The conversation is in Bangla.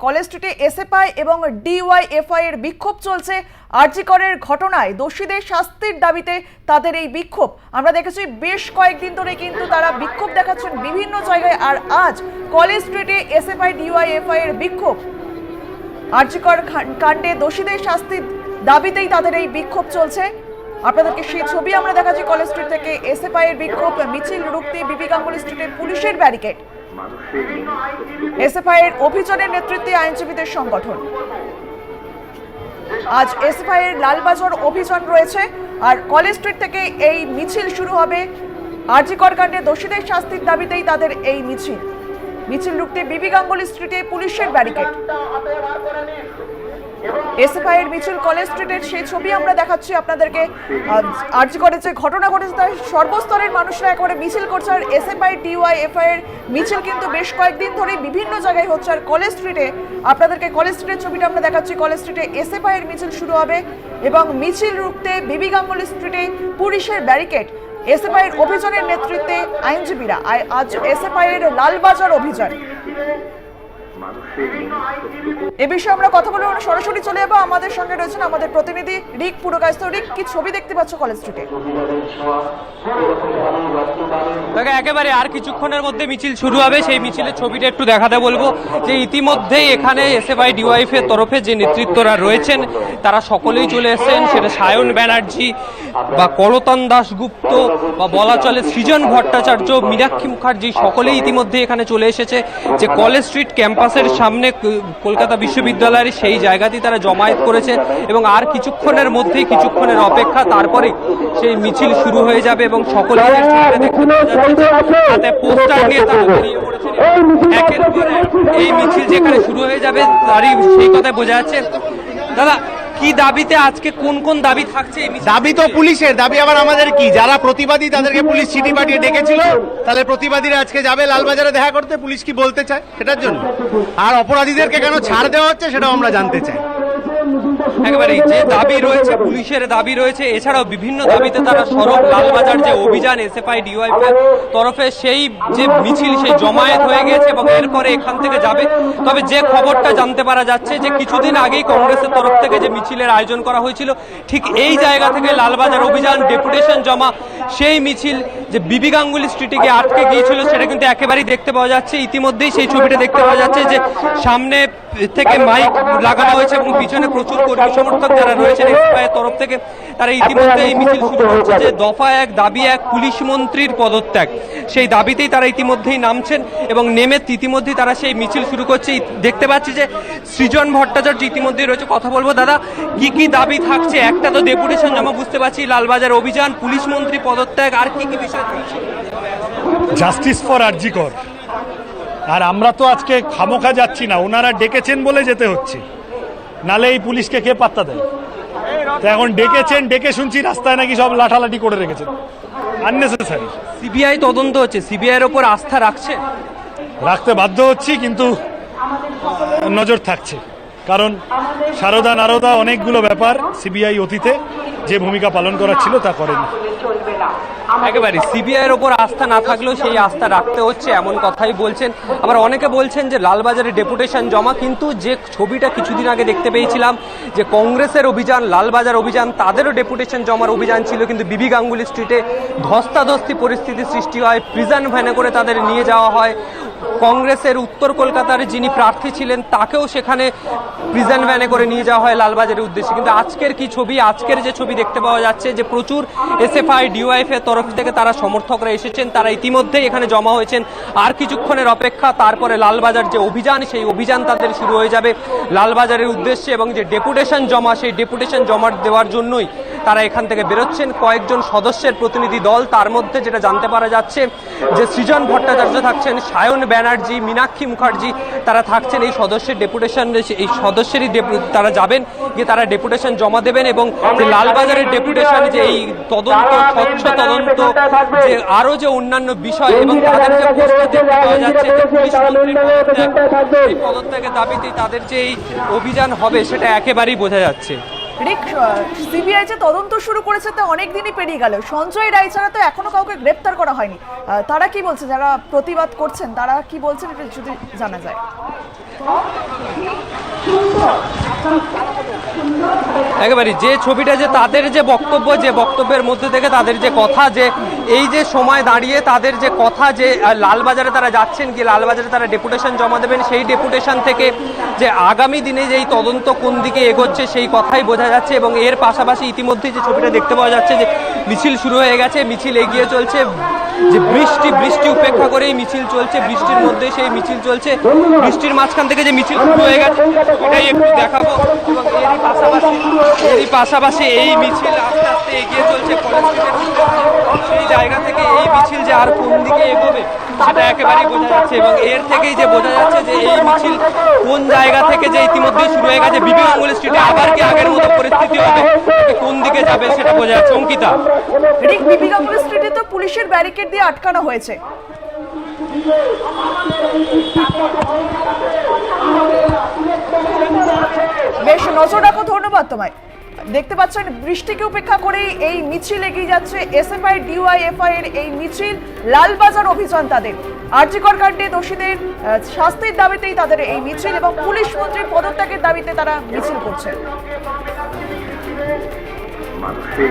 কলেজ স্ট্রিটে এসএফআই এবং ডিওয়াইএফআই এর বিক্ষোভ চলছে। আরজিকরের ঘটনায় দোষীদের শাস্তির দাবিতে তাদের এই বিক্ষোভ। আমরা দেখেছি বেশ কয়েকদিন ধরে কিন্তু তারা বিক্ষোভ দেখাচ্ছেন বিভিন্ন জায়গায় আর আজ কলেজ স্ট্রিটে এসএফআই, ডিওয়াইএফআই এর বিক্ষোভ। আরজিকর কাণ্ডে দোষীদের শাস্তির দাবিতেই তাদের এই বিক্ষোভ চলছে। আপনাদেরকে সেই ছবি আমরা দেখাচ্ছি কলেজ স্ট্রিট থেকে এসএফআই এর বিক্ষোভ, মিছিল রুখতে বিপি গাঙ্গুলি স্ট্রিটে পুলিশের ব্যারিকেড। এসএফআই এর অভিযানের নেতৃত্বে আইনজীবীদের সংগঠন। আজ এসএফআই এর লালবাজার অভিযান রয়েছে আর কলেজ স্ট্রিট থেকে এই মিছিল শুরু হবে আরজিকর কাণ্ডে দোষীদের শাস্তির দাবিতেই তাদের এই মিছিল। মিছিল রুখতে বিবি গাঙ্গুলি স্ট্রিটে পুলিশের ব্যারিকেড। এসএফআই এর মিছিল কলেজ স্ট্রিটের সেই ছবি আমরা দেখাচ্ছি আপনাদেরকে। আর্জি করে যে ঘটনা ঘটেছে তার সর্বস্তরের মানুষরা একেবারে মিছিল করছে আর এসএফআই ডিওয়াই এফআই এর মিছিল কিন্তু বেশ কয়েকদিন ধরে বিভিন্ন জায়গায় হচ্ছে আর কলেজ স্ট্রিটে আপনাদেরকে কলেজ স্ট্রিটের ছবিটা আমরা দেখাচ্ছি। কলেজ স্ট্রিটে এসএফআই এর মিছিল শুরু হবে এবং মিছিল রুখতে বিবি গাঙ্গুলি স্ট্রিটে পুলিশের ব্যারিকেড। এসএফআই এর অভিযানের নেতৃত্বে আইনজীবীরা, আই- আজ এসএফআই এর লালবাজার অভিযান। এ বিষয়ে আমরা কথা বলে সরাসরি চলে যাব। আমাদের সঙ্গে রয়েছেন আমাদের প্রতিনিধি রিক পুরকায়স্থ। রিক কি ছবি দেখতে পাচ্ছ কলেজ স্ট্রিটে দেখো একেবারে আর কিছুক্ষণের মধ্যে মিছিল শুরু হবে। সেই মিছিলের ছবিটা একটু দেখাতে বলব যে ইতিমধ্যেই এখানে এসএফআই ডিওয়াইফ এর তরফে যে নেতৃত্বরা রয়েছেন তারা সকলেই চলে এসেছেন। সেটা সায়ন ব্যানার্জি বা করতন দাশগুপ্ত বা বলা চলে সৃজন ভট্টাচার্য মীনাক্ষী মুখার্জি সকলেই ইতিমধ্যে এখানে চলে এসেছে। যে কলেজ স্ট্রিট ক্যাম্পাসের সামনে কলকাতা বিশ্ববিদ্যালয়ের সেই জায়গাটি তারা জমায়েত করেছে এবং আর কিছুক্ষণের মধ্যেই কিছুক্ষণের অপেক্ষা তারপরে সেই মিছিল শুরু হয়ে যাবে এবং সকলেই যে ছবিটা দেখতে পাওয়া যাচ্ছে, হাতে পোস্টার নিয়ে তারা বেরিয়ে এই মিছিল যেখানে শুরু হয়ে যাবে তারই সেই কথাই বোঝা যাচ্ছে। দাদা কি দাবিতে আজকে কোন কোন দাবি থাকছে দাবি তো পুলিশের দাবি আবার আমাদের কি? যারা প্রতিবাদী তাদেরকে পুলিশ চিঠি পাঠিয়ে ডেকেছিল তাহলে প্রতিবাদীরা আজকে যাবে লালবাজারে দেখা করতে? পুলিশ কি বলতে চায় সেটার জন্য? আর অপরাধীদেরকে কেন ছাড় দেওয়া হচ্ছে সেটাও আমরা জানতে চাই। একেবারে যে দাবি রয়েছে পুলিশের দাবি রয়েছে এছাড়াও বিভিন্ন দাবিতে তারা সড়ক লালবাজার যে অভিযান এসএফআই ডিওয়াইফ তরফে সেই যে মিছিল সেই জমায়েত হয়ে গেছে এবং এরপরে এখান থেকে যাবে। তবে যে খবরটা জানতে পারা যাচ্ছে যে কিছুদিন আগেই কংগ্রেসের তরফ থেকে যে মিছিলের আয়োজন করা হয়েছিল ঠিক এই জায়গা থেকে লালবাজার অভিযান ডেপুটেশন জমা সেই মিছিল যে বিবি গাঙ্গুলি স্ট্রিটে আটকে গিয়েছিল, সেটা কিন্তু একেবারেই দেখতে পাওয়া যাচ্ছে। ইতিমধ্যেই সেই ছবিটা দেখতে পাওয়া যাচ্ছে যে সামনে থেকে মাইক লাগানো হয়েছে এবং পিছনে প্রচুর কর্মী সমর্থক যারা রয়েছেন তরফ থেকে। তারা ইতিমধ্যে এই মিছিল শুরু করছে যে দফা এক দাবি এক পুলিশ মন্ত্রীর পদত্যাগ। সেই দাবিতেই তারা ইতিমধ্যেই নামছেন এবং নেমে ইতিমধ্যেই তারা সেই মিছিল শুরু করছে। দেখতে পাচ্ছি যে সৃজন ভট্টাচার্য ইতিমধ্যেই রয়েছে। কথা বলব দাদা কি কি দাবি থাকছে? একটা তো ডেপুটেশন জমা বুঝতে পারছি লালবাজার অভিযান পুলিশ মন্ত্রী পদত্যাগ আর কি কি বিষয় থাকছে? Justice for RG Kar. আর আমরা তো আজকে খামোখা যাচ্ছি না ওনারা ডেকেছেন বলে যেতে হচ্ছে। নালে এই পুলিশকে কে পাত্তা দেয়? তো এখন ডেকেছেন ডেকে শুনছি রাস্তায় নাকি সব লাঠালাঠি করে রেখেছেন। আননেসেসারি সিবিআই তদন্ত হচ্ছে সিবিআই এর ওপর আস্থা রাখছে? রাখতে বাধ্য হচ্ছি কিন্তু নজর থাকছে। কারণ সারদা নারদা অনেকগুলো ব্যাপার সিবিআই অতীতে যে ভূমিকা পালন করার ছিল তা করেনি। একেবারে সিবিআই এর ওপর আস্থা না থাকলেও সেই আস্থা রাখতে হচ্ছে এমন কথাই বলছেন। আবার অনেকে বলছেন যে লালবাজারে ডেপুটেশন জমা কিন্তু যে ছবিটা কিছুদিন আগে দেখতে পেয়েছিলাম যে কংগ্রেসের অভিযান লালবাজার অভিযান তাদেরও ডেপুটেশন জমার অভিযান ছিল কিন্তু বিবি গাঙ্গুলি স্ট্রিটে ধস্তাধস্তি পরিস্থিতি সৃষ্টি হয় প্রিজান ভ্যানে করে তাদের নিয়ে যাওয়া হয়। কংগ্রেসের উত্তর কলকাতার যিনি প্রার্থী ছিলেন, তাকেও সেখানে প্রিজন ভ্যানে করে নিয়ে যাওয়া হয় লালবাজারের উদ্দেশ্যে। কিন্তু আজকের কি ছবি? আজকের যে ছবি দেখতে পাওয়া যাচ্ছে যে প্রচুর এসএফআই ডিওয়াইফ এর তরফ থেকে তারা সমর্থকরা এসেছেন, তারা ইতিমধ্যেই এখানে জমা হয়েছেন। আর কিছুক্ষণের অপেক্ষা, তারপরে লালবাজার যে অভিযান, সেই অভিযান তাদের শুরু হয়ে যাবে লালবাজারের উদ্দেশ্যে এবং যে ডেপুটেশন জমা, সেই ডেপুটেশন জমা দেওয়ার জন্যই তারা এখান থেকে বেরোচ্ছেন। কয়েকজন সদস্যের প্রতিনিধি দল তার মধ্যে যেটা জানতে পারা যাচ্ছে যে সৃজন ভট্টাচার্য থাকছেন সায়ন ব্যানার্জি মীনাক্ষী মুখার্জি তারা থাকছেন। এই সদস্যের ডেপুটেশন এই সদস্যেরই তারা যাবেন গিয়ে তারা ডেপুটেশন জমা দেবেন এবং যে লালবাজারের ডেপুটেশন যে এই তদন্ত স্বচ্ছ তদন্ত যে আরও যে অন্যান্য বিষয় এবং তাদের যে প্রশ্ন দেখতে পাওয়া যাচ্ছে যে পুলিশ মন্ত্রীর পদত্যাগ, এই পদত্যাগের দাবিতেই তাদের যে এই অভিযান হবে সেটা একেবারেই বোঝা যাচ্ছে। রিক, সিবিআই যে তদন্ত শুরু করেছে তা অনেক দিনই পেরিয়ে গেল। সঞ্জয় রায় ছাড়া তো এখনও কাউকে গ্রেপ্তার করা হয়নি। তারা কি বলছে? যারা প্রতিবাদ করছেন, তারা কি বলছেন? এটা যদি জানা যায়। একেবারে যে ছবিটা, যে তাদের যে বক্তব্য, যে বক্তব্যের মধ্যে থেকে তাদের যে কথা, যে এই যে সময় দাঁড়িয়ে তাদের যে কথা যে লালবাজারে তারা যাচ্ছেন কি লালবাজারে তারা ডেপুটেশন জমা দেবেন, সেই ডেপুটেশন থেকে যে আগামী দিনে যে এই তদন্ত কোন দিকে এগোচ্ছে সেই কথাই বোঝা যাচ্ছে এবং এর পাশাপাশি ইতিমধ্যে যে ছবিটা দেখতে পাওয়া যাচ্ছে যে মিছিল শুরু হয়ে গেছে, মিছিল এগিয়ে চলছে। যে বৃষ্টি বৃষ্টি উপেক্ষা করেই মিছিল চলছে বৃষ্টির মধ্যে সেই মিছিল চলছে। বৃষ্টির মাঝখান থেকে যে মিছিল শুরু হয়ে গেছে এটাই একটু দেখাবো। এবং এরই পাশাপাশি এরই পাশাপাশি এই মিছিল আস্তে আস্তে এগিয়ে চলছে। সেই জায়গা থেকে এই মিছিল যে আর কোন দিকে এগোবে সেটা একেবারেই বোঝা যাচ্ছে। এবং এর থেকেই যে বোঝা যাচ্ছে যে এই মিছিল কোন জায়গা থেকে যে ইতিমধ্যেই শুরু হয়ে গেছে বিবি গাঙ্গুলি স্ট্রিটে আবার কি আগের মতো পরিস্থিতি হবে কোন দিকে যাবে সেটা বোঝা যাচ্ছে। অঙ্কিতা। স্ট্রিটে তো পুলিশের ব্যারিকেড দিয়ে আটকানো হয়েছে। বেশ, নজর রাখো, ধন্যবাদ তোমায়। দেখতে পাচ্ছেন, বৃষ্টিকে উপেক্ষা করেই এই মিছিল এগিয়ে যাচ্ছে এসএফআই ডিওয়াইএফআই এর এই মিছিল, লালবাজার অভিযান তাদের। আর্যিকর কাণ্ডে দোষীদের শাস্তির দাবিতেই তাদের এই মিছিল এবং পুলিশ মন্ত্রীর পদত্যাগের দাবিতে তারা মিছিল করছে। মানুষের